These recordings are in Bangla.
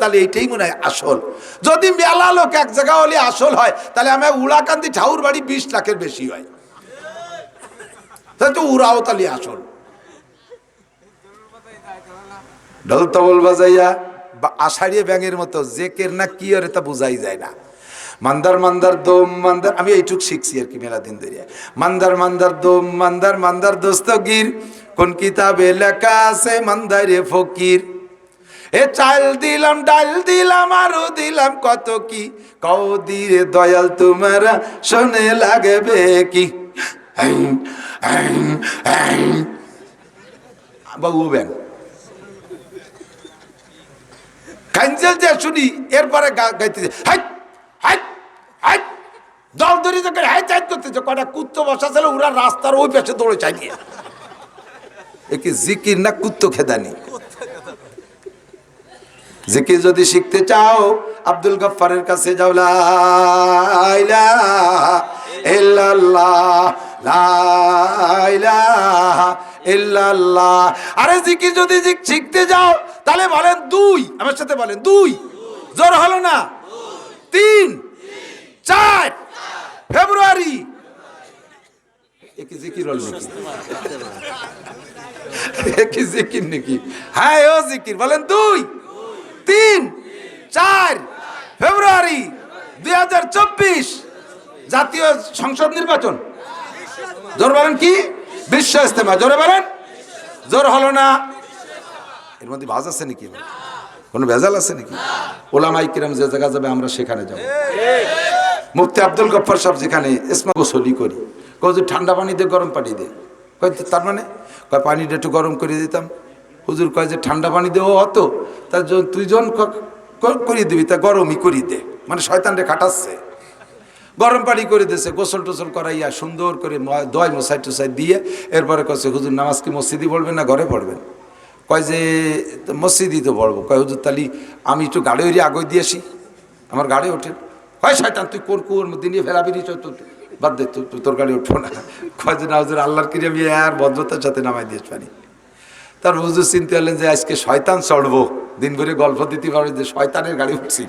তাহলে এইটাই মনে হয় আসল। যদি মেলা লোক এক জায়গা হলে আসল হয়, তাহলে আমার উড়াকান্দি ঠাউর বাড়ি বিশ লাখের বেশি হয়। তাহলে তো উড়াও তাহলে আসল। তবল বাজাইয়া বা ব্যাঙের মতো যে কের না কি আর তা বোঝাই যায় না। মান্দার মান্দার দোম, মান্দার আমি এইটুক শিখছি আর কি মেলা দিন ধরে। মান্দার মান্দার দোম, মান্দার মান্দার দোস্তগীর, কোন কিতাবে লেখা আছে মান্দারে ফকির। এ চাল দিলাম, ডাল দিলাম, আরও দিলাম, কত কি? কও দিয়ে দয়াল, তোমারা শোনে লাগবে কি? বাবু ব্যাং কাঞ্জেল যে শুনি, এরপরে গাইতেছে, হাইট হাইট হাইট। দল ধরে যখন হাইট হাইট করতেছে কটা কুত্তো বসা ছিল, ওরা রাস্তার ওই পাশে দৌড়ে চালিয়ে। এ কি জিকির না কুত্তো খেদানি? জিকির যদি শিখতে চাও, আব্দুল গফফারের কাছে যাও, লা আরে জিকির যদি শিখতে যাও, তাহলে বলেন দুই, আমার সাথে বলেন দুই। জোর হলো না? তিন। চার। ফেব্রুয়ারি। জিকির নাকি? হ্যাঁ ও জিকির, বলেন দুই। তিন, চার ফেব্রুয়ারি দুই হাজার চব্বিশ জাতীয় সংসদ নির্বাচন। জোর বলেন কি? বিশ্ব ইস্তেমা জোরে বলেন। জোর হলো না। এর মধ্যে ভাজ আছে নাকি? কোনো ভেজাল আছে নাকি? ওলামাই কিরাম যে জায়গা যাবে, আমরা সেখানে যাব। মুফতি আব্দুল গফ্ফার সাহেব যেখানে, ইসমা গোসলি করি। যে ঠান্ডা পানি দিয়ে গরম পানি দে। কয় তার মানে? কয় পানিটা একটু গরম করে দিতাম। হুজুর কয় যে ঠান্ডা পানি দেও অত। তার জন্য তুই জন করিয়ে দিবি, তা গরমই করিয়ে দে। মানে শয়তানরে খাটাচ্ছে। গরম পানি করে দিয়েছে, গোসল টোসল করাইয়া সুন্দর করে দয় মশাই টসাই দিয়ে এরপরে কছে হুজুর, নামাজ কি মসজিদই পড়বেন না ঘরে পড়বেন? কয় যে, তো মসজিদই তো পড়ব। কয়, হুজুর তালি আমি একটু গাড়ি হইরে আগে দিয়ে আসি। আমার গাড়ি ওঠেন কয়, শয়তান, তুই কোন কুয়োর মধ্যে নিয়ে ফেরাবি তো বাদ দে তোর গাড়ি উঠবো না। কয় যে, না, হুজুর, আল্লাহর কিরে আমি আর ভদ্রতার সাথে নামাই দিয়েছ পানি তার হুজুর চিনতে হলেন যে আজকে শয়তান চড়বো। দিন ভরে গল্প দিতে পারবে যে শয়তানের গাড়ি উঠছি।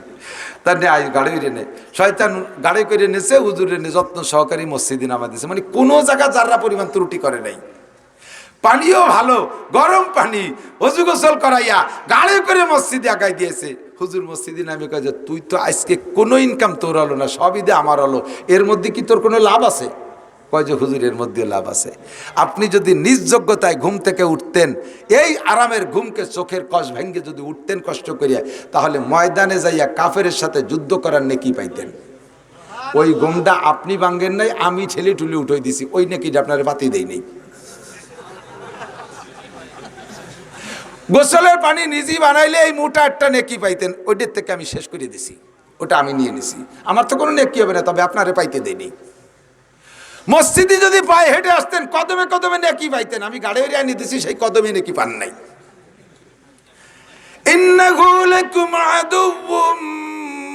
তার নে আজ গাড়ি করে নে। শয়তান গাড়ি করে নেছে হুজুরে নে যত্ন সহকারী মসজিদে নামা দিয়েছে মানে কোনো জায়গা যারা পরিমাণ ত্রুটি করে নাই। পানিও ভালো, গরম পানি, হজু গোসল করাইয়া গাড়ি করে মসজিদে আগাই দিয়েছে। হুজুর মসজিদে নামে কয় যে, তুই তো আজকে কোনো ইনকাম তোর হলো না, সবই দে আমার হলো। এর মধ্যে কি তোর কোনো লাভ আছে? কয় যে হুজুরের মধ্যে লাভ আছে? আপনি যদি নিজ যোগ্যতায় ঘুম থেকে উঠতেন, এই আরামের ঘুমকে চোখের কষ ভেঙ্গে যদি উঠতেন কষ্ট করিয়া, তাহলে ময়দানে যাইয়া কাফের সাথে যুদ্ধ করার নেকি পাইতেন। ওই ঘুমটা আপনি ভাঙ্গেন নাই, আমি ছেলে টুলি উঠে দিছি, ওই নেকিটা আপনার বাতি দেই নেই। গোসলের পানি নিজেই বানাইলে এই মোটা একটা নেকি পাইতেন, ওইটার থেকে আমি শেষ করে দিছি, ওটা আমি নিয়ে নিছি। আমার তো কোনো নেকি হবে না, তবে আপনারে পাইতে দেয়নি মসজিদে যদি পায়ে হেঁটে আসতেন, কদমে কদমে নাকি পাইতেন। আমি গাড়ি আনিয়ে নিতেছি, সেই কদমে নাকি পান নাই।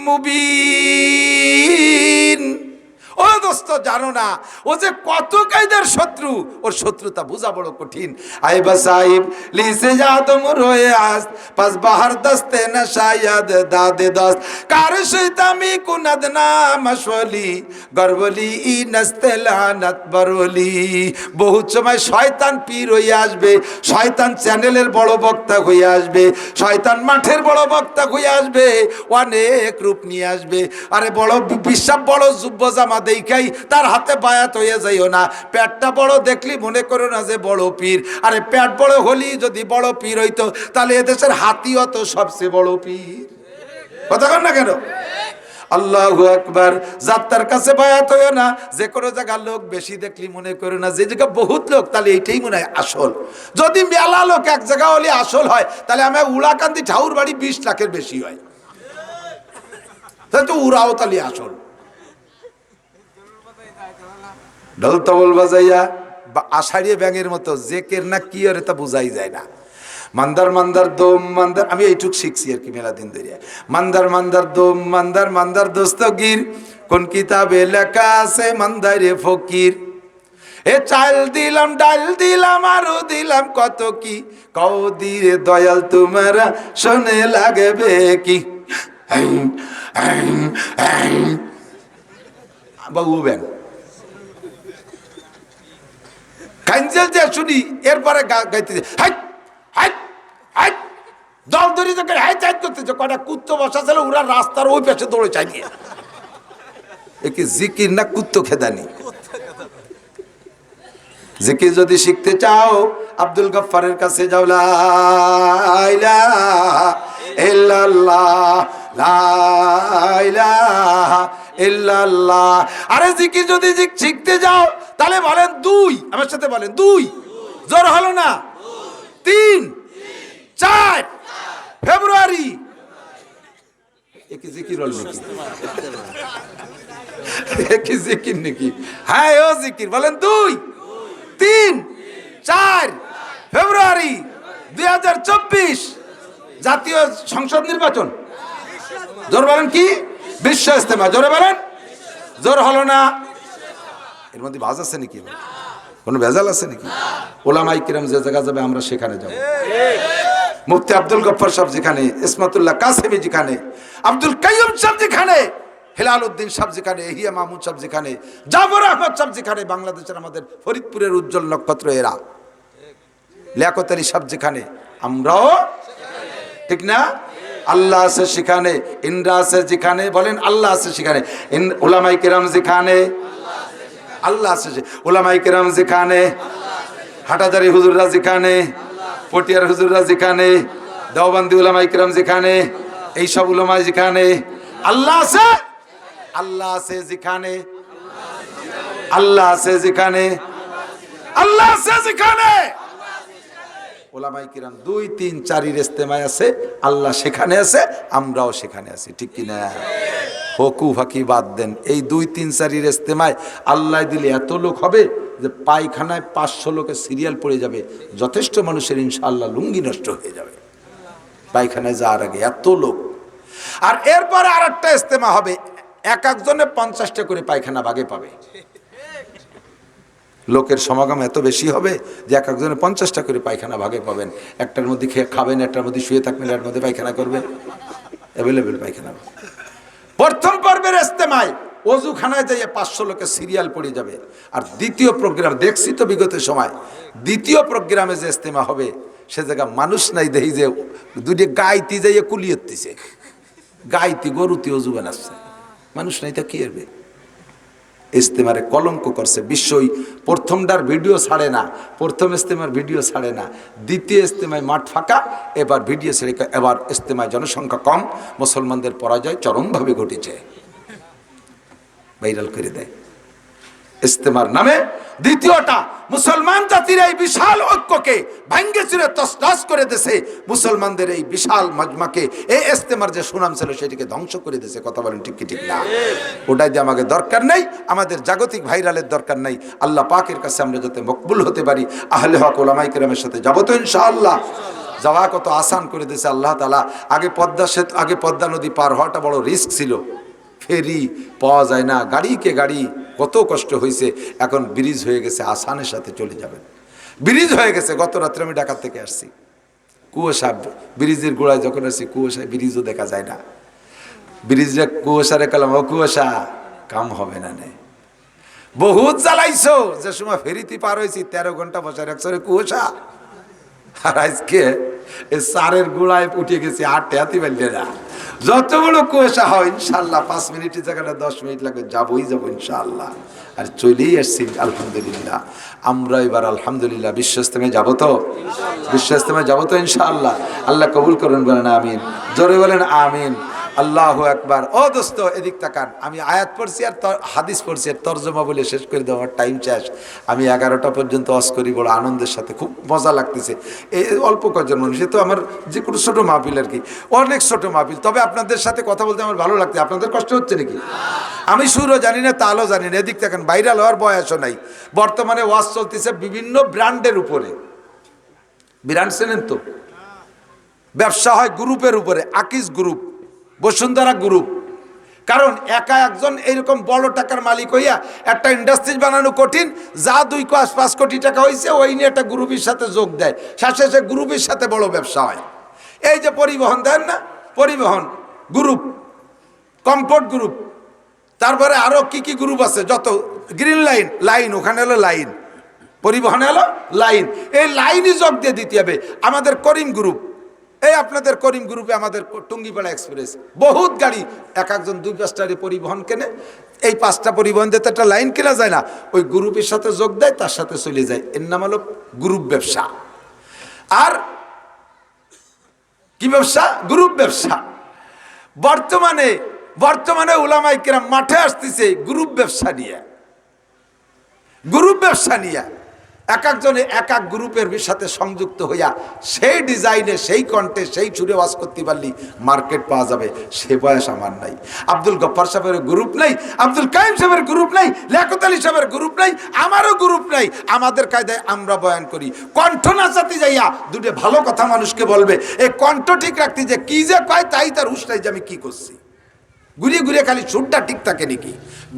মুবিন। ও দোস্ত, জানো না, ও যে কত কায়দার শত্রু, ওর শত্রুতা বোঝা বড় কঠিন। আই বা সাহিব, লিসে যা তুম রয়ে আস, পাস বাহার দস্তে না শায়দ দাদে দস্ত। কার শৈতামি কুনাদ না মশওয়ালি গরবলি ই নস্তে লানত বরলি। বহুত সময় শয়তান পীর হয়ে আসবে, শয়তান চ্যানেলের বড় বক্তা হয়ে আসবে, শয়তান মাঠের বড় বক্তা হয়ে আসবে, অনেক রূপ নিয়ে আসবে। আরে বড় বিশ্বাস, বড় যুব্য জামা দেখাই তার হাতে বায়াত হয়ে যাইও না। প্যাটটা বড় দেখলি মনে করো না যে বড় পীর। আরে প্যাট বড় হলি যদি বড় পীর হইতো, তাহলে এদেশের হাতি তো সবচেয়ে বড় পীর। কথা কর না কেন? আল্লাহু আকবার। যাত্রার কাছে বায়াত হইও না, যে কোনো জায়গার লোক বেশি দেখলি মনে করো না, যে জায়গা বহুত লোক, তাহলে এইটাই মনে হয় আসল। যদি মেলা লোক এক জায়গা হলে আসল হয়, তাহলে আমার উড়াকান্দি ঠাউর বাড়ি বিশ লাখের বেশি হয়। তাহলে তো উড়াও তাহলে আসল। ঢোল তবল বাজাইয়া বা আষাঢ়িয়ে ব্যাঙের মতো যে কের না কি আর তা বোঝাই যায় না। মান্দার মান্দার দোম, মান্দার আমি এইটুক শিখছি আর কি মেলা দিন ধরে মান্দার মান্দার দোম, মান্দার মান্দার দোস্তগীর কোন কিতাবে লেখা আছে মান্দারে ফকির? এ চাল দিলাম, ডাল দিলাম, আরও দিলাম, কত কি? কও দিয়ে দয়াল, তোমার শোনে লাগবে কি। বাবু ব্যাং কাঞ্জেল যে শুনি, এরপরে গাইতেছে, হাই হাই হাই, দল ধরে তোকে হাই, চাই করতেছে কটা কুত্তো বসা ছিল, ওরা রাস্তার ওই পাশে দৌড়ে চাই একে জিকির না কুত্তো খেদানি? জিকির যদি শিখতে চাও, আব্দুল গফফারের কাছে যাও, লা ইলাহা ইল্লাল্লাহ, লা ইলাহা আরে জিকির যদি শিখতে যাও, তাহলে বলেন দুই। আমার সাথে বলেন দুই। জোর হলো না? তিন। চার। ফেব্রুয়ারি। জিকির নাকি? হ্যাঁ ও জিকির। বলেন দুই। তিন। চার। ফেব্রুয়ারি দুই হাজার চব্বিশ জাতীয় সংসদ নির্বাচন। জোর বলেন কি? বিশ্ব ইস্তেমা জোরে বলেন। জোর হলো না। এর মধ্যে বাজ আছে নাকি? কোনো ভেজাল আছে নাকি? ওলামাই কিরাম যে জায়গা যাবে, আমরা সেখানে যাব। মুফতি আব্দুল গফর সাহেব যেখানে, ইসমাতুল্লাহ কাসেমি যেখানে, আব্দুল কাইয়ুম সাহেব যেখানে হেলাল উদ্দিন সাহেব যেখানে, এহিয়া মাহমুদ সাহেব যেখানে, জাফর আহমদ সাহেব যেখানে, বাংলাদেশের আমাদের ফরিদপুরের উজ্জ্বল নক্ষত্র এরা। লিয়াকত আলী সাহেব যেখানে, আমরাও ঠিক না? আল্লাহ আছে সেখানে, ইন্দ্রা আছে যেখানে, বলেন আল্লাহ আছে সেখানে। ওলামাই কেরাম যেখানে? আল্লাহ আছে ওলামাই কেরাম যেখানে? হাটাজারি হুজুররা যেখানে? পটিয়ার হুজুররা যেখানে? দেওবান্দি উলামাই কিরাম যেখানে? এইসব উলামাই যেখানে? আল্লাহ আছে? আল্লাহ আছে যেখানে? আল্লাহ আছে যেখানে? আল্লাহ আছে যেখানে? ওলামাই কিরাম দুই, তিন চারির ইস্তেমায় আছে, আল্লাহ সেখানে আছে, আমরাও সেখানে আছি, ঠিক কিনা? হকু ফাঁকি বাদ দেন। এই দুই, তিন চারির ইস্তেমায় আল্লাহ দিলে এত লোক হবে যে পায়খানায় পাঁচশো লোকের সিরিয়াল পড়ে যাবে, যথেষ্ট মানুষের ইনশাআল্লাহ লুঙ্গি নষ্ট হয়ে যাবে। পায়খানায় যাওয়ার আগে এত লোক। আর এরপরে আর একটা ইস্তেমা হবে, এক একজনে পঞ্চাশটা করে পায়খানা বাগে পাবে। লোকের সমাগম এত বেশি হবে যে এক একজনে পঞ্চাশটা করে পায়খানা ভাগে পাবেন। একটার মধ্যে খেয়ে খাবেন, একটার মধ্যে শুয়ে থাকবেন এর মধ্যে পায়খানা করবেন। অ্যাভেলেবেল পায়খানা। প্রথম পর্বের ইস্তেমায় অজুখানায় যাইয়ে পাঁচশো লোকের সিরিয়াল পড়ে যাবে। আর দ্বিতীয় প্রোগ্রাম দেখছি তো বিগত সময়, দ্বিতীয় প্রোগ্রামে যে ইস্তেমা হবে, সে জায়গা মানুষ নাই দেখি যে দুটি গাইতি যাইয়ে কুলিয়েতিছে গাইতি গরুতি অজু বানাচ্ছে। মানুষ নাই তা কি হবে ইস্তেমারে কলঙ্ক করছে। বিশ্বই প্রথমটার ভিডিও ছাড়ে না, প্রথম ইস্তেমার ভিডিও ছাড়ে না। দ্বিতীয় ইস্তেমায় মাঠ ফাঁকা, এবার ভিডিও ছেড়ে এবার ইস্তেমায় জনসংখ্যা কম, মুসলমানদের পরাজয় চরমভাবে ঘটেছে। ভাইরাল করে দেয়। ইস্তেমার নামে। দ্বিতীয়টা, মুসলমান জাতির এই বিশাল ঐক্যকে ভাঙ্গে চুরে তসনাস করে দেছে। মুসলমানদের এই বিশাল মজমাকে, এই ইস্তেমার যে সুনাম ছিল সেটিকে ধ্বংস করে দিয়েছে কথা বলেন ঠিক ঠিক না? ওটাই যে আমাকে দরকার নেই, আমাদের জাগতিক ভাইরালের দরকার নেই। আল্লাহ পাকের কাছে আমরা যাতে মকবুল হতে পারি, আহলে হক ওলামাই কেরামের সাথে যাব তো ইনশাআল্লাহ। যাওয়া কত আসান করে দিয়েছে আল্লাহ তালা আগে পদ্মা সেতু, আগে পদ্মা নদী পার হওয়াটা বড় রিস্ক ছিল। ফেরি, পাওয়া যায় না। গাড়িকে গাড়ি, কত কষ্ট হয়েছে এখন ব্রিজ হয়ে গেছে, আসানের সাথে চলে যাবেন। ব্রিজ হয়ে গেছে, গত রাত্রে আমি ঢাকা থেকে আসছি। কুয়াশা, ব্রিজের গোড়ায় যখন আসছি কুয়াশায় ব্রিজও দেখা যায় না। ব্রিজে কুয়াশা রেখালাম ও কুয়াশা, কাম হবে না নে। বহুত জ্বালাইছো, যে সময় ফেরিতে পার হয়েছি, তেরো ঘণ্টা বসে রাখছো রে কুয়াশা। আর আজকে এই সারের গোড়ায় উঠে গেছি আটটে হাতি পারলে না। যত বড় কুয়াশা হয় ইনশাল্লাহ পাঁচ মিনিটের জায়গাটা দশ মিনিট লাগবে যাবোই যাব ইনশাল্লাহ আর চলেই আসছি আলহামদুলিল্লাহ। আমরা এবার আলহামদুলিল্লাহ বিশ্ব ইস্তেমে যাব তো? বিশ্ব ইস্তেমে যাব তো ইনশাআল্লাহ? আল্লাহ কবুল করুন বলেন আমিন। জোরে বলেন আমিন। আল্লাহ একবার ও দোস্ত, এদিক তাকান। আমি আয়াত পড়ছি আর হাদিস পড়ছি আর তর্জমা বলে শেষ করে দেওয়ার টাইম শেষ। আমি এগারোটা পর্যন্ত অস করি, বড় আনন্দের সাথে, খুব মজা লাগতেছে। এই অল্প কজন মানুষ, এ তো আমার যে কোনো ছোটো মাহফিল আর কি। অনেক ছোটো মাহফিল। তবে আপনাদের সাথে কথা বলতে আমার ভালো লাগছে। আপনাদের কষ্ট হচ্ছে নাকি? আমি সুরও জানি না, তালও জানি না। এদিক তাকান ভাইরাল হওয়ার বয়সও নাই। বর্তমানে ওয়াজ চলতেছে বিভিন্ন ব্র্যান্ডের উপরে। ব্র্যান্ড চেনেন তো? ব্যবসা হয় গ্রুপের উপরে, আকিস গ্রুপ। বসুন্ধরা গ্রুপ কারণ একা একজন এইরকম বড় টাকার মালিক হইয়া একটা ইন্ডাস্ট্রি বানানো কঠিন, যা দুই পাঁচ পাঁচ কোটি টাকা হয়েছে ওই নিয়ে একটা গ্রুপের সাথে যোগ দেয়। শেষে গ্রুপের সাথে বড় ব্যবসা হয়। এই যে পরিবহন, দেন না? পরিবহন গ্রুপ কমফোর্ট গ্রুপ তারপরে আরও কি কি গ্রুপ আছে? যত গ্রিন লাইন লাইন ওখানে হলো লাইন পরিবহনে হলো লাইন এই লাইনই যোগ দিয়ে দিতে হবে। আমাদের করিম গ্রুপ এই আপনাদের করিম গ্রুপে আমাদের টুঙ্গিপাড়া এক্সপ্রেস। বহুত গাড়ি, এক একজন দুই পাঁচটারে পরিবহন কেনে। এই পাঁচটা পরিবহন দিতে একটা লাইন কেনা যায় না। ওই গ্রুপের সাথে যোগ দেয়, তার সাথে চলে যায়। এর নাম হলো গ্রুপ ব্যবসা। আর কি ব্যবসা? গ্রুপ ব্যবসা। বর্তমানে বর্তমানে ওলামাই কিরাম মাঠে আসতেছে গ্রুপ ব্যবসা নিয়ে। গ্রুপ ব্যবসা নিয়ে। এক একজনে এক এক গ্রুপের সাথে সংযুক্ত হইয়া সেই ডিজাইনে, সেই কণ্ঠে, সেই ছুড়ে ওয়াজ করতে পারলি মার্কেট পাওয়া যাবে। সে বয়স আমার নাই। আব্দুল গফ্ফার সাহেবের গ্রুপ নাই, আব্দুল কাইম সাহেবের গ্রুপ নাই লিয়াকত আলী সাহেবের গ্রুপ নাই, আমারও গ্রুপ নাই। আমাদের কায়দায় আমরা বয়ান করি। কণ্ঠ নাচাতে যাইয়া দুটো ভালো কথা মানুষকে বলবে। এই কণ্ঠ ঠিক রাখতে যে কি যে কয়, তাই তার হুশ নাই যে আমি কি করছি। ঘুরিয়ে ঘুরিয়ে খালি সুরটা ঠিক থাকে নাকি?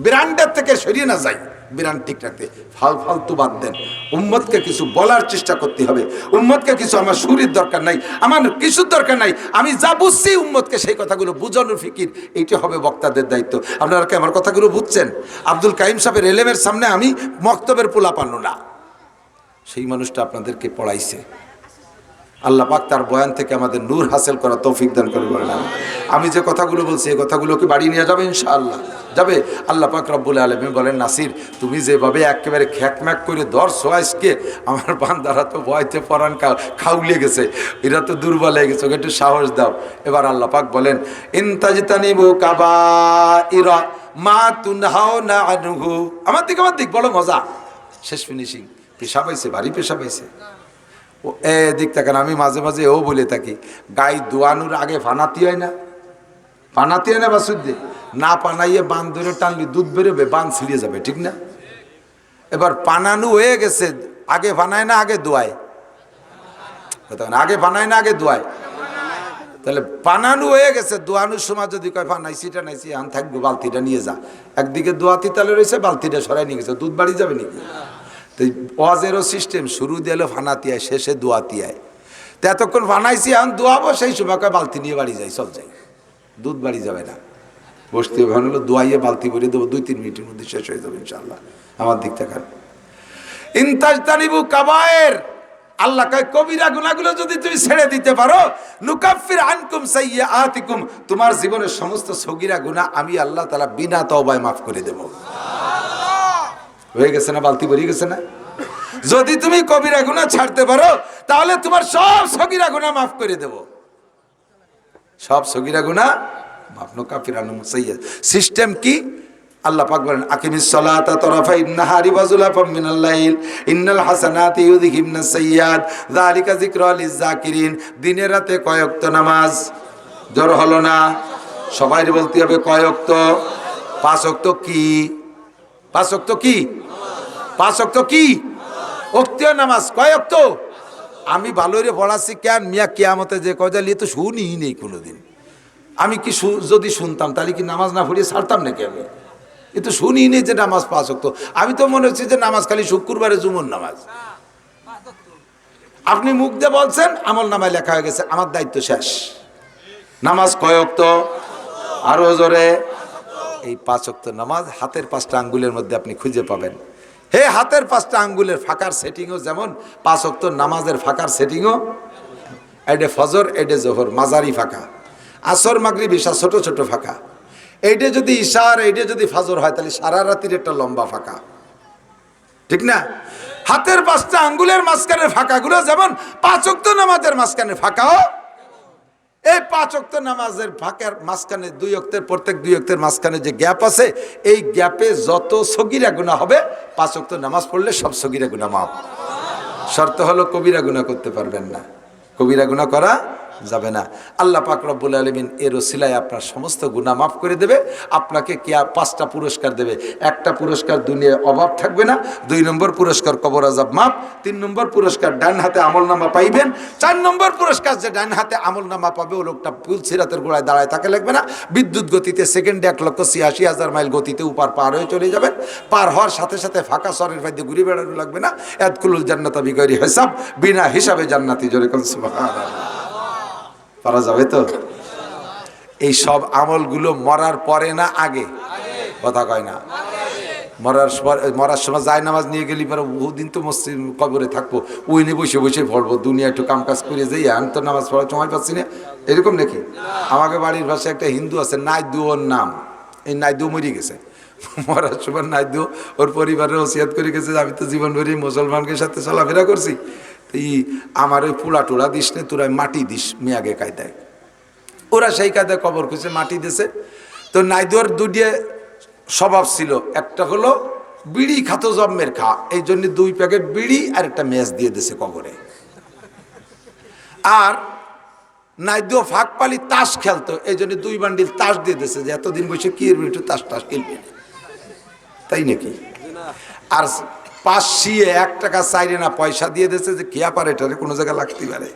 ব্র্যান্ডের থেকে সরিয়ে না যায় ব্রান্ড ঠিক রাখতে। ফাল ফালতু বাদ দেন। উম্মতকে কিছু বলার চেষ্টা করতে হবে। উম্মতকে কিছু আমার সুরের দরকার নাই, আমার কিছুর দরকার নাই। আমি যা বুঝছি উম্মতকে সেই কথাগুলো বুঝানোর ফিকির, এইটি হবে বক্তাদের দায়িত্ব। আপনারা কি আমার কথাগুলো বুঝছেন? আব্দুল কাইম সাহেবের এলেমের সামনে আমি মক্তবের পোলা পান্ন না। সেই মানুষটা আপনাদেরকে পড়াইছে। আল্লাহ পাক তার বয়ান থেকে আমাদের নূর হাসিল করা তৌফিক দান করে বলেন। আমি যে কথাগুলো বলছি, এই কথাগুলোকে বাড়ি নিয়ে যাবে ইনশাআল্লাহ। যাবে? আল্লাহ পাক রব্বুল আলমী বলেন, নাসির, তুমি যেভাবে একেবারে খ্যাকম্যাক করে দর সোয়াইসকে আমার বান্দারা তো ভয়তে পরান খাউলে গেছে। এরা তো দুর্বল হয়ে গেছে, ওকে একটু সাহস দাও। এবার আল্লাহ পাক বলেন ইনতাজিতানিবু কাবা ইরা মা তুনহাও না আনহু। আমার দিক আমার দিক বড় মজা। শেষ ফিনিশিং। পেশা পাইছে ভারী পেশা পাইছে ও এ দিক থাকেন আমি মাঝে মাঝে ও বলে থাকি, গাই দোয়ানোর আগে ফানাতি হয় না। ফানাতি হয় না বা শুদ্ধে? না পানাইয়ে বান ধরে টানলি, দুধ বেরোবে, বান ছিঁড়িয়ে যাবে, ঠিক না? এবার পানানো হয়ে গেছে, আগে ফানায় না, আগে দোয়ায় আগে ফানায় না, আগে দোয়ায় তাহলে পানানো হয়ে গেছে দোয়ানোর সময় যদি কয় ফানাইছি টানাইছি আন থাকব বালতিটা নিয়ে যা। একদিকে দোয়াতি তালে রয়েছে, বালতিটা সরাই নিয়ে গেছে, দুধ বাড়ি যাবে নাকি? তো ওয়াজেরও সিস্টেম, শুরু দিলে ফানাতিয়ায় শেষে দোয়াতিয়ায় তো এতক্ষণ ফানাইছি, এখন দোয়াবো, সেই সময় বালতি নিয়ে বাড়ি যাই, চল যাই। দুধ বাড়ি যাবে না। বসতে হবে হলো, দোয়াইয়ে বালতি ভরে দেবো, দুই, তিন মিনিটের মধ্যে শেষ হয়ে যাবে ইনশাল্লাহ আমার দিক থেকে ইন্তাজতানিবু কাবায়ের, আল্লাহ কয়, কবিরা গুনাহগুলো যদি তুমি ছেড়ে দিতে পারো, নুকাফির আনকুম সাইয়্যাতিকুম, তোমার জীবনের সমস্ত সগীরা গুনাহ আমি আল্লাহ তাআলা বিনা তওবায় মাফ করে দেব। হয়ে গেছে না, বালতি ভরে গেছে না? যদি তুমি কবিরা গুনাহ ছাড়তে পারো, তাহলে তোমার সব সগীরা গুনাহ মাফ করে দেব। সব সগীরা সাইয়্যাত সিস্টেম কি? আল্লাহ দিনে রাতে কয়েকত নামাজ? জোর হলো না? সবাই বলতে হবে কয়েকত পাঁচ ওয়াক্ত কি? পাঁচ কি? পাঁচ কি? নামাজ আমি ভালোরে পড়াচ্ছি কেন? মিয়া কিয়ামতে যে কজালি তো শুনি নেই কোনোদিন। আমি কি যদি শুনতাম, তাহলে কি নামাজ না পড়িয়ে ছাড়তাম নাকি আমি? এ তো শুনি নেই যে নামাজ পাঁচ হতো আমি তো মনে হচ্ছে যে নামাজ খালি শুক্রবারে জুমন নামাজ। আপনি মুখ দিয়ে বলছেন, আমল নামায় লেখা হয়ে গেছে, আমার দায়িত্ব শেষ। নামাজ কয়ক্ত আরও জোরে। এই পাঁচ অক্ত নামাজ হাতের পাঁচটা আঙ্গুলের মধ্যে আপনি খুঁজে পাবেন। হে হাতের পাঁচটা আঙ্গুলের ফাঁকার সেটিংও যেমন পাঁচ অক্ত নামাজের ফাঁকার সেটিংও এডে ফজর এডে জোহর, মাঝারি ফাঁকা। আসর মাগরি বিশা ছোট ছোট ফাঁকা। এইটা যদি ইশার এইটা যদি ফাজর হয়, তাহলে সারা রাতির একটা লম্বা ফাঁকা। ঠিক না? হাতের পাঁচটা আঙ্গুলের মাঝখানের ফাঁকাগুলো যেমন পাঁচ অক্ত নামাজের মাঝখানে ফাঁকাও এই পাঁচ অক্ত নামাজের ফাঁকের মাঝখানে দুই অক্তের প্রত্যেক দুই অক্তের মাঝখানে যে গ্যাপ আছে, এই গ্যাপে যত সগিরা গুণা হবে, পাঁচ অক্ত নামাজ পড়লে সব সগিরা গুণা মাপ শর্ত হলো কবিরা গুণা করতে পারবেন না। কবিরা গুণা করা যাবে না। আল্লাহ পাক রব্বুল আলমিন এর ওসিলায় আপনার সমস্ত গুণা মাফ করে দেবে। আপনাকে কে পাঁচটা পুরস্কার দেবে? একটা পুরস্কার দুনিয়ায় অভাব থাকবে না। দুই নম্বর পুরস্কার কবর আজাব মাপ তিন নম্বর পুরস্কার ডান হাতে আমল নামা পাইবেন। চার নম্বর পুরস্কার যে ডান হাতে আমল নামা পাবে, ও লোকটা ফুল সিরাতের গোড়ায় দাঁড়ায় তাকে লাগবে না। বিদ্যুৎ গতিতে সেকেন্ডে এক লক্ষ ছিয়াশি হাজার মাইল গতিতে উপার পার হয়ে চলে যাবেন। পার হওয়ার সাথে সাথে ফাঁকা সরের ফাইদে ঘুরে বেড়ানো লাগবে না। এদকুলুল জান্নাতা বিগরি হিসাব, বিনা হিসাবে জান্নাতি জোরে কোন পারা যাবে তো? এই সব আমলগুলো মরার পরে না আগে? কথা কয় না। মরার মরার সময় যায় নামাজ নিয়ে গেলি পরে বহুদিন তো মসজিদ কবরে থাকব। ওই নিয়ে বসে বসে পড়ব, দুনিয়া একটু কাম কাজ করে যাই আমি তো নামাজ পড়ার সময় পাচ্ছি না। এরকম নাকি? আমাকে বাড়ির ভাষায় একটা হিন্দু আছে, নাইদু ওর নাম। এই নাইদু মরি গেছে। মরার সময় নাইদু ওর পরিবারের ওসিয়াত করে গেছে আমি তো জীবন ভরি মুসলমানকে সাথে চলাফেরা করছি। ই আমার ওই পোড়া টোড়া দিস নে তোরা মাটি দিস মেয়াগে কায়দায় ওরা সেই কায়দায় কবর খুঁজে মাটি দিছে। তো নাইদুয়ার দুটিয়ে স্বভাব ছিল, একটা হলো বিড়ি খাতো জন্মের খা, এই জন্য দুই প্যাকেট বিড়ি আর একটা ম্যাচ দিয়ে দিছে কবরে। আর নাইদুয়া ফাঁক পালি তাস খেলতো, এই জন্য দুই বান্ডিল তাস দিয়ে দিছে যে এতদিন বসে কি একটু তাস টাস খেলবি? তাই নাকি? আর পাঁচ শিয়ে এক টাকা চাইলে না, পয়সা দিয়ে দিয়েছে যে কে পারে এটারে কোনো জায়গায় লাগতে পারে?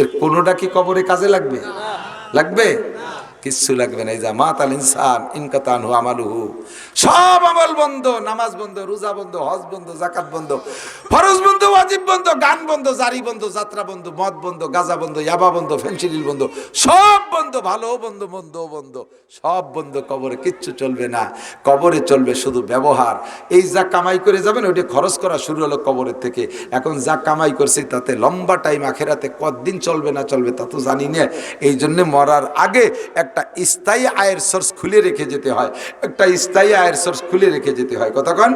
এর কোনোটা কি কবরে কাজে লাগবে? লাগবে? কিচ্ছু লাগবে না। এই যা মাতাল ইনসান, ইনকাতান হু আমালুহু। সব আমল বন্ধ, নামাজ বন্ধ, রোজা বন্ধ, হজ বন্ধ জাকাত বন্ধ, ফরজ বন্ধ, ওয়াজিব বন্ধ, গান বন্ধ, জারি বন্ধ, যাত্রা বন্ধ, মদ বন্ধ, গাজা বন্ধ, ইয়াবা বন্ধ, ফেন্সিডিল বন্ধ, সব বন্ধ, ভালো বন্ধ, মন্দ বন্ধ, সব বন্ধ, কবরে কিচ্ছু চলবে না। কবরে চলবে শুধু ব্যবহার। এই যা কামাই করে যাবেন, ওইটা খরচ করা শুরু হলো কবরের থেকে। এখন যা কামাই করছে, তাতে লম্বা টাইম আখেরাতে কতদিন চলবে না চলবে তা তো জানি না। এই জন্যে মরার আগে একটা স্থায়ী আয়ের সোর্স খুলে রেখে যেতে হয়। একটা স্থায়ী আয়ের সোর্স খুলে রেখে যেতে হয়। কতক্ষণ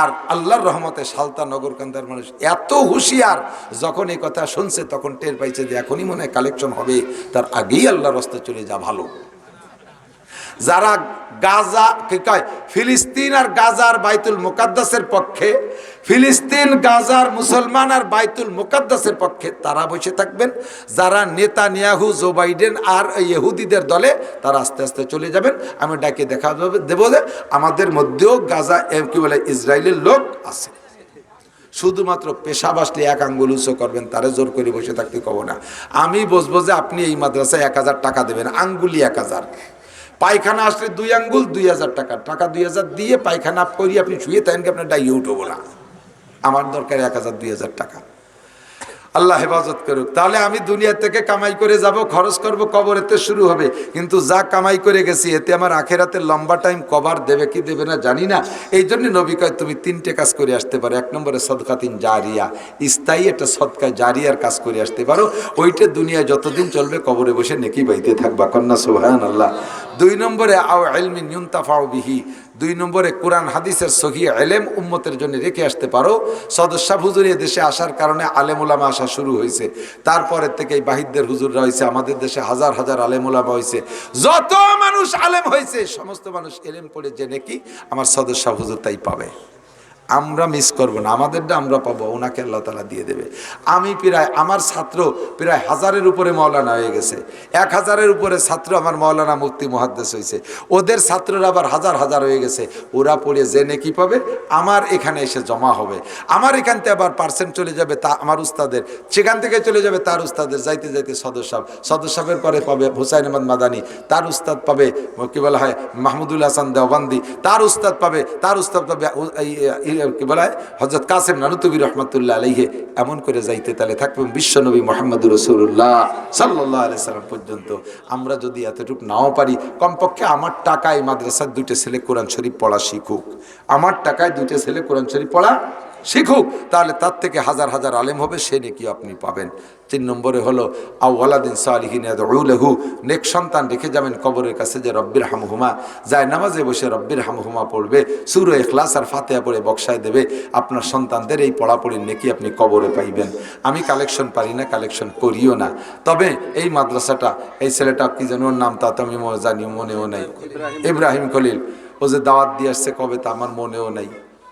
আর আল্লাহর রহমতে সালতা নগরকান্দার মানুষ এত হুঁশিয়ার, যখন এই কথা শুনছে তখন টের পাইছে যে এখনই মনে কালেকশন হবে, তার আগেই আল্লাহর রস্তে চলে যা ভালো। যারা গাজা, কি কয়, ফিলিস্তিন আর গাজার বাইতুল মুকাদ্দাসের পক্ষে ফিলিস্তিন, গাজার মুসলমান আর বাইতুল মুকাদ্দাসের পক্ষে তারা বসে থাকবেন। যারা নেতা নিয়াহু জো বাইডেন আর ইহুদিদের দলে, তারা আস্তে আস্তে চলে যাবেন। আমি ডাকে দেখা দেবো যে আমাদের মধ্যেও গাজা কি বলে, ইসরায়েলের লোক আছে। শুধুমাত্র পেশা বাসলে এক আঙ্গুল উঁচু করবেন, তারে জোর করে বসে থাকতে কব না। আমি বসবো যে আপনি এই মাদ্রাসায় এক হাজার টাকা দেবেন, আঙ্গুলি এক হাজার। পায়খানা আসলে দুই আঙ্গুল দুই হাজার টাকা। টাকা দুই হাজার দিয়ে পায়খানা করি আপনি শুয়ে থাকেন কি আপনার ডাইয়ে উঠবো না। আমার দরকার এক হাজার, দুই হাজার টাকা। আল্লাহ হেফাজত করুক। তাহলে আমি দুনিয়া থেকে কামাই করে যাব, খরচ করব, কবরেতে শুরু হবে। কিন্তু যা কামাই করে গেছি, এতে আমার আখেরাতে লম্বা টাইম কভার দেবে কি দেবে না জানি না। এই জন্য নবী কয়, তুমি তিনটে কাজ করে আসতে পারো। এক নম্বরে সদকাতিন জারিয়া। স্থায়ী একটা সদকায় জারিয়ার কাজ করে আসতে পারো। ওইটা দুনিয়ায় যতদিন চলবে, কবরে বসে নেকি বাইতে থাকবা। কন্যা সুহান আল্লাহ দুই নম্বরে, আও এলমি বিহি। দুই নম্বরে কোরআন, হাদিসের সহি এলেম উম্মতের জন্য রেখে আসতে পারো। সদস্যা হুজুর এ দেশে আসার কারণে আলেমুলামা আসা শুরু হয়েছে। তারপরের থেকে এই বাহিদদের হুজুররা হয়েছে, আমাদের দেশে হাজার হাজার আলেমুলামা হয়েছে। যত মানুষ আলেম হয়েছে, সমস্ত মানুষ এলেম পড়ে জেনে কি আমার সদস্যা হুজুর তাই পাবে। আমরা মিস করব না, আমাদেরটা আমরা পাবো, ওনাকে আল্লাহ তালা দিয়ে দেবে। আমি প্রায়, আমার ছাত্র প্রায় হাজারের উপরে মৌলানা হয়ে গেছে। এক হাজারের উপরে ছাত্র আমার মৌলানা মুক্তি মহাদ্দেশ হয়েছে। ওদের ছাত্ররা আবার হাজার হাজার হয়ে গেছে। ওরা পড়ে জেনে কি পাবে? আমার এখানে এসে জমা হবে। আমার এখান থেকে আবার পার্সেন্ট চলে যাবে তা আমার উস্তাদের। সেখান থেকে চলে যাবে তার উস্তাদের। যাইতে যাইতে সদস্য সদস্যের পরে পাবে হুসাইন আহমদ মাদানি। তার উস্তাদ পাবে, কি বলা হয়, মাহমুদুল হাসান দেওবান্দি। তার উস্তাদ পাবে, তার উস্তাদ পাবে উ- এই- এই- কি বলা হজরত কাসেম নানুতবি রহমতুল্লাহ আলহে এমন করে যাইতে তাহলে থাকবেন বিশ্বনবী মোহাম্মদ রসুল্লাহ সাল্লাহ আলি সাল্লাম পর্যন্ত। আমরা যদি এতটুকু নাও পারি, কমপক্ষে আমার টাকায় মাদ্রাসার দুইটা ছেলে কোরআন শরীফ পড়া শিখুক। আমার টাকায় দুইটা ছেলে কোরআন শরীফ পড়া শিখুক, তাহলে তার থেকে হাজার হাজার আলেম হবে, সে নাকি আপনি পাবেন। তিন নম্বরে হলো আউ্লাদিন সালিহিন লেহু। নেক সন্তান রেখে যাবেন কবরের কাছে যে রব্বির হামহুমা। যায় নামাজে বসে রব্বির হামহুমা পড়বে, সুরো এখলাস আর ফাতেহা পড়ে বক্সায় দেবে। আপনার সন্তানদের এই পড়াপড়ির নেকি আপনি কবরে পাইবেন। আমি কালেকশন পারি না, কালেকশন করিও না। তবে এই মাদ্রাসাটা, এই ছেলেটা কি যেন ওর নাম তা তো আমি জানি, মনেও নেই। ইব্রাহিম খলিল। ও যে দাওয়াত দিয়ে আসছে কবে তা আমার মনেও নেই।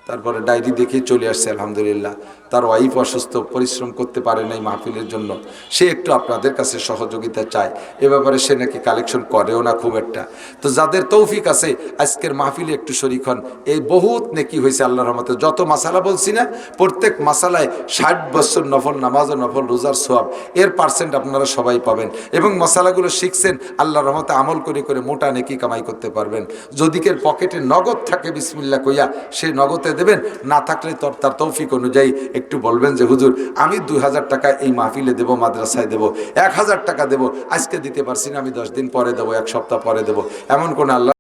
তারপরে ডায়েরি দেখে চলে আসছে আলহামদুলিল্লাহ। তার ওয়াইফ অসুস্থ, পরিশ্রম করতে পারে নাই মাহফিলের জন্য। সে একটু আপনাদের কাছে সহযোগিতা চায়। এ ব্যাপারে সে নাকি কালেকশন করেও না খুব একটা। তো যাদের তৌফিক আছে, আজকের মাহফিলে একটু শরিক হন। এই বহুত নেকি হয়েছে আল্লাহর রহমতে। যত মাসালা বলছি না, প্রত্যেক মাসালায় ষাট বছর নফল নামাজ ও নফল রোজার সোয়াব। এর পার্সেন্ট আপনারা সবাই পাবেন। এবং মশালাগুলো শিখছেন, আল্লাহর রহমতে আমল করে করে মোটা নেকি কামাই করতে পারবেন। যদি কের পকেটে নগদ থাকে বিসমিল্লা কইয়া, সে নগদে দেবেন, না থাকলে তার তৌফিক অনুযায়ী একটু বলবেন যে, হুজুর, আমি দুই হাজার টাকা এই মাহফিলে দেবো, মাদ্রাসায় দেবো, এক হাজার টাকা দেবো, আজকে দিতে পারছি না, আমি দশ দিন পরে দেবো, এক সপ্তাহ পরে দেবো। এমন কোনো আল্লাহ